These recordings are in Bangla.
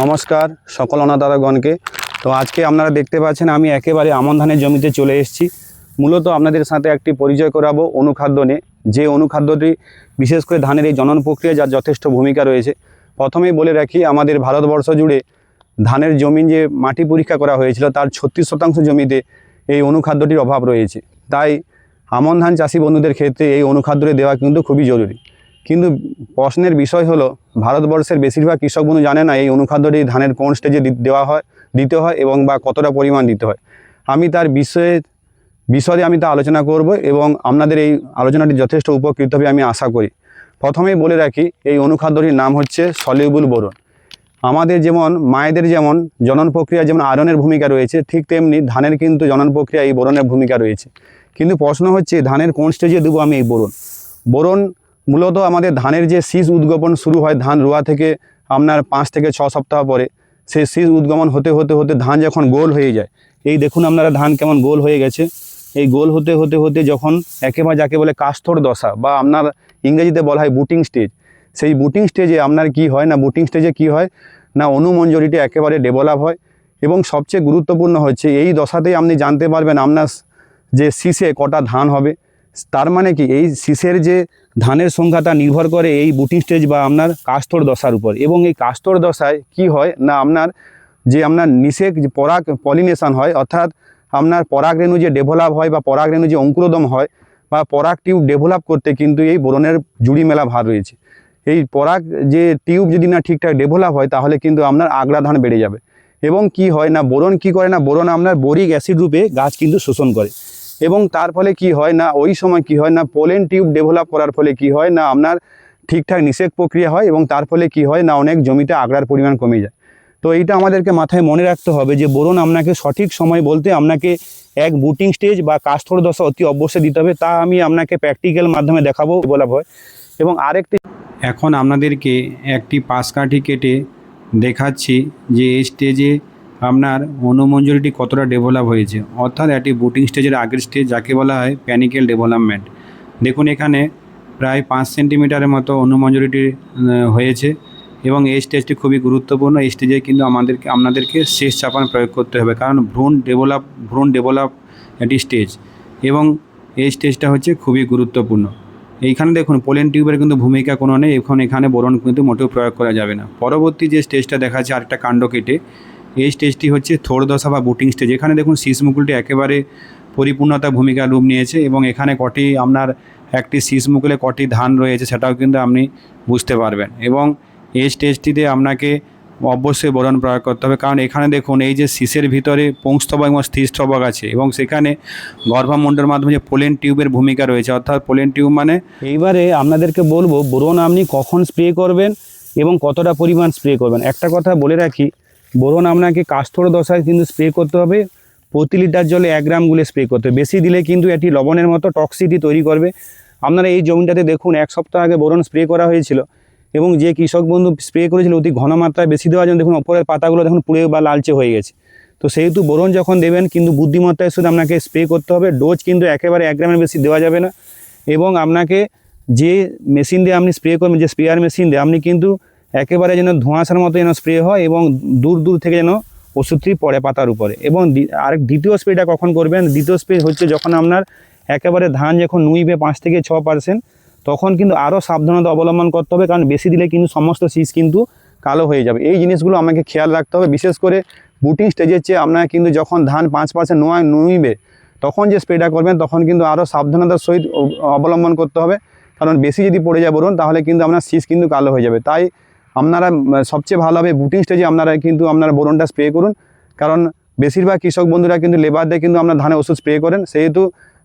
নমস্কার সকল অনাদারগণকে। তো আজকে আপনারা দেখতে পাচ্ছেন, আমি একেবারে আমন ধানের জমিতে চলে এসেছি। মূলত আপনাদের সাথে একটি পরিচয় করাবো অনুখাদ্য নিয়ে। যে অনুখাদ্যটি, বিশেষ করে ধানের এই জনন প্রক্রিয়া যার যথেষ্ট ভূমিকা রয়েছে। প্রথমেই বলে রাখি, আমাদের ভারতবর্ষ জুড়ে ধানের জমি যে মাটি পরীক্ষা করা হয়েছিল, তার ছত্রিশ শতাংশ জমিতে এই অনুখাদ্যটির অভাব রয়েছে। তাই আমন ধান চাষি বন্ধুদের ক্ষেত্রে এই অনুখাদ্যটি দেওয়া কিন্তু খুবই জরুরি। কিন্তু প্রশ্নের বিষয় হলো, ভারতবর্ষের বেশিরভাগ কৃষক বন্ধু জানে না এই অনুখাদ্যটি ধানের কোন স্টেজে দেওয়া হয়, দিতে হয় এবং বা কতটা পরিমাণ দিতে হয়। আমি তার বিষয়ে বিশদে আমি তা আলোচনা করব এবং আপনাদের এই আলোচনাটি যথেষ্ট উপকৃত হবে আমি আশা করি। প্রথমেই বলে রাখি, এই অনুখাদ্যটির নাম হচ্ছে সলিউবুল বোরন। আমাদের যেমন, মায়েদের যেমন জনন প্রক্রিয়া যেমন আয়রনের ভূমিকা রয়েছে, ঠিক তেমনি ধানের কিন্তু জনন প্রক্রিয়া এই বোরনের ভূমিকা রয়েছে। কিন্তু প্রশ্ন হচ্ছে, ধানের কোন স্টেজে দেবো আমি এই বোরন? বোরন মূলত আমাদের ধানের যে শীষ উদ্গমন শুরু হয় ধান রোয়া থেকে আপনার পাঁচ থেকে ছ সপ্তাহ পরে, সেই শীষ উদ্গমন হতে হতে হতে ধান যখন গোল হয়ে যায়, এই দেখুন আপনারা ধান কেমন গোল হয়ে গেছে। এই গোল হতে হতে হতে যখন একেবারে যাকে বলে কাস্তর দশা বা আপনার ইংরেজিতে বলা হয় বুটিং স্টেজ, সেই বুটিং স্টেজে আপনার কি হয় না, বুটিং স্টেজে কি হয় না, অনুমঞ্জরিটি একেবারে ডেভেলপ হয় এবং সবচেয়ে গুরুত্বপূর্ণ হচ্ছে এই দশাতেই আপনি জানতে পারবেন আপনার যে শীষে কটা ধান হবে। তার মানে কি? এই শীষের যে ধানের সংখ্যাটা নির্ভর করে এই বুটিং স্টেজ বা আপনার কাস্তর দশার উপর। এবং এই কাস্তর দশায় কি হয় না আপনার যে আপনার নিষেক যে পরাগ পলিনেশন হয়, অর্থাৎ আপনার পরাগ রেণু যে ডেভেলপ হয় বা পরাগ রেণু যে অঙ্কুরোদম হয় বা পরাগ টিউব ডেভেলপ করতে কিন্তু এই বোরনের জুড়ি মেলা ভার রয়েছে। এই পরাগ যে টিউব যদি না ঠিকঠাক ডেভেলপ হয়, তাহলে কিন্তু আপনার আগ্রা ধান বেড়ে যাবে। এবং কি হয় না, বোরন কি করে না, বোরন আপনার বোরিক অ্যাসিড রূপে গাছ কিন্তু শোষণ করে। এবং তার ফলে কি হয় না, ওই সময় কি হয় না, পোলেন টিউব ডেভেলপ করার ফলে কি হয় না, আপনার ঠিকঠাক নিষেক প্রক্রিয়া হয় এবং তার ফলে কি হয় না, অনেক জমিতে আগড়ার পরিমাণ কমে যায়। তো এইটা আমাদেরকে মাথায় মনে রাখতে হবে যে বোরন আপনাকে সঠিক সময় বলতে আপনাকে এক বুটিং স্টেজ বা কাস্থর দশা অতি অবশ্যই দিতে হবে, তা আমি আপনাকে প্র্যাকটিক্যাল মাধ্যমে দেখাবো, বলা হয় এবং আরেকটি এখন আপনাদেরকে একটি পাশ কাঠি কেটে দেখাচ্ছি যে, এই স্টেজে আপনার অনুমঞ্জুরিটি কতটা ডেভেলপ হয়েছে? অর্থাৎ একটি বুটিং স্টেজের আগের স্টেজ যাকে বলা হয় প্যানিক্যাল ডেভেলপমেন্ট দেখুন এখানে প্রায় পাঁচ সেন্টিমিটারের মতো অনুমঞ্জুরিটি হয়েছে এবং এই স্টেজটি খুবই গুরুত্বপূর্ণ। এই স্টেজে কিন্তু আমাদেরকে, আপনাদেরকে শেষ চাপান প্রয়োগ করতে হবে কারণ ভ্রূণ ডেভেলপ ভ্রূণ ডেভেলপ একটি স্টেজ এবং এই স্টেজটা হচ্ছে খুবই গুরুত্বপূর্ণ। এইখানে দেখুন পোলেন টিউবের কিন্তু ভূমিকা কোনো নেই। এখন এখানে বোরন কিন্তু মোটেও প্রয়োগ করা যাবে না। পরবর্তী যে স্টেজটা দেখা যাচ্ছে আরেকটা কাণ্ড কেটে এই স্টেজটি হচ্ছে থোড় দশা বা বুটিং স্টেজ এখানে দেখুন শীষ মুকুলটি একেবারে পরিপূর্ণতা ভূমিকা রূপ নিয়েছে এবং এখানে কটি আপনার, একটি শীষ মুকুলে কটি ধান রয়েছে সেটাও কিন্তু আপনি বুঝতে পারবেন। এবং এই স্টেজটিতে আপনাকে অবশ্যই বোরন প্রয়োগ করতে হবে। কারণ এখানে দেখুন এই যে শীষের ভিতরে পুংস্তবক এবং স্থিরস্তবক আছে এবং সেখানে গর্ভমণ্ডলের মাধ্যমে যে পোলেন টিউবের ভূমিকা রয়েছে, অর্থাৎ পোলেন টিউব মানে এইবারে আপনাদেরকে বলব, বোরন আপনি কখন স্প্রে করবেন এবং কতটা পরিমাণ স্প্রে করবেন? একটা কথা বলে রাখি বোরন আপনাকে কাস্তর দশায় কিন্তু স্প্রে করতে হবে। প্রতি লিটার জলে এক গ্রাম গুলে স্প্রে করতে হবে। বেশি দিলে কিন্তু এটি লবণের মতো টক্সিটি তৈরি করবে। আপনারা এই জমিটাতে দেখুন, এক সপ্তাহ আগে বোরন স্প্রে করা হয়েছিল এবং যে কৃষক বন্ধু স্প্রে করেছিল, অতি ঘন মাত্রায় বেশি দেওয়ার জন্য দেখুন, ওপরের পাতাগুলো দেখুন পুড়ে বা লালচে হয়ে গেছে। তো সেহেতু বোরন যখন দেবেন, কিন্তু বুদ্ধিমত্তায় শুধু আপনাকে স্প্রে করতে হবে। ডোজ কিন্তু একেবারে এক গ্রামের বেশি দেওয়া যাবে না। এবং আপনাকে যে মেশিন দিয়ে আপনি স্প্রে করবেন, যে স্প্রেয়ার মেশিন দিয়ে, আপনি কিন্তু একেবারে যেন ধোঁয়াশার মতো যেন স্প্রে হয় এবং দূর দূর থেকে যেন ওষুধটি পড়ে পাতার উপরে। এবং আরেক দ্বিতীয় স্প্রেটা কখন করবেন? দ্বিতীয় স্প্রে হচ্ছে যখন আপনার একেবারে ধান যখন নুইবে পাঁচ থেকে ছ পার্সেন্ট তখন কিন্তু আরও সাবধানতা অবলম্বন করতে হবে, কারণ বেশি দিলে কিন্তু সমস্ত শীষ কিন্তু কালো হয়ে যাবে। এই জিনিসগুলো আমাকে খেয়াল রাখতে হবে। বিশেষ করে বুটিং স্টেজের চেয়ে আপনার কিন্তু যখন ধান পাঁচ পার্সেন্ট নোয়া, নুইবে, তখন যে স্প্রেটা করবেন, তখন কিন্তু আরও সাবধানতার সহিত অবলম্বন করতে হবে। কারণ বেশি যদি পড়ে যায় বলুন তাহলে কিন্তু আপনার শীষ কিন্তু কালো হয়ে যাবে। তাই আপনারা সবচেয়ে ভালো হবে বুটিং স্টেজে আপনারা কিন্তু আপনারা বোরনটা স্প্রে করুন। কারণ বেশিরভাগ কৃষক বন্ধুরা কিন্তু লেবার দিয়ে কিন্তু আপনার ধানে ওষুধ স্প্রে করেন। সেহেতু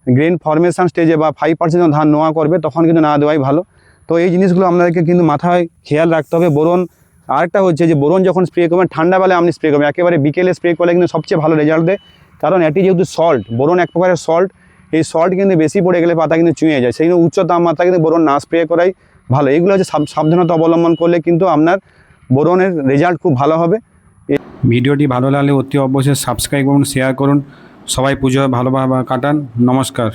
গ্রেন ফরমেশন স্টেজে বা ফাইভ পার্সেন্ট ধান নোয়া করবে, তখন কিন্তু না দেওয়াই ভালো। তো এই জিনিসগুলো আপনাদেরকে কিন্তু মাথায় খেয়াল রাখতে হবে। বোরন, আরেকটা হচ্ছে যে বোরন যখন স্প্রে করবেন, ঠান্ডা বেলায় আপনি স্প্রে করবেন। একেবারে বিকেলে স্প্রে করলে কিন্তু সবচেয়ে ভালো রেজাল্ট দেয়। কারণ এটি যেহেতু সল্ট বোরন এক প্রকারের সল্ট এই সল্ট কিন্তু বেশি পড়ে গেলে পাতা কিন্তু চুঁয়ে যায়। সেই জন্য উচ্চ তাপমাত্রা কিন্তু বোরন না স্প্রে করাই ভালো, এগুলো হচ্ছে সাব- সাবধানতা অবলম্বন করলে কিন্তু আপনার বোরনের রেজাল্ট খুব ভালো হবে। ভিডিওটি ভালো লাগলে অতি অবশ্যই সাবস্ক্রাইব করুন শেয়ার করুন। সবাই পুজো ভালোভাবে কাটান। নমস্কার।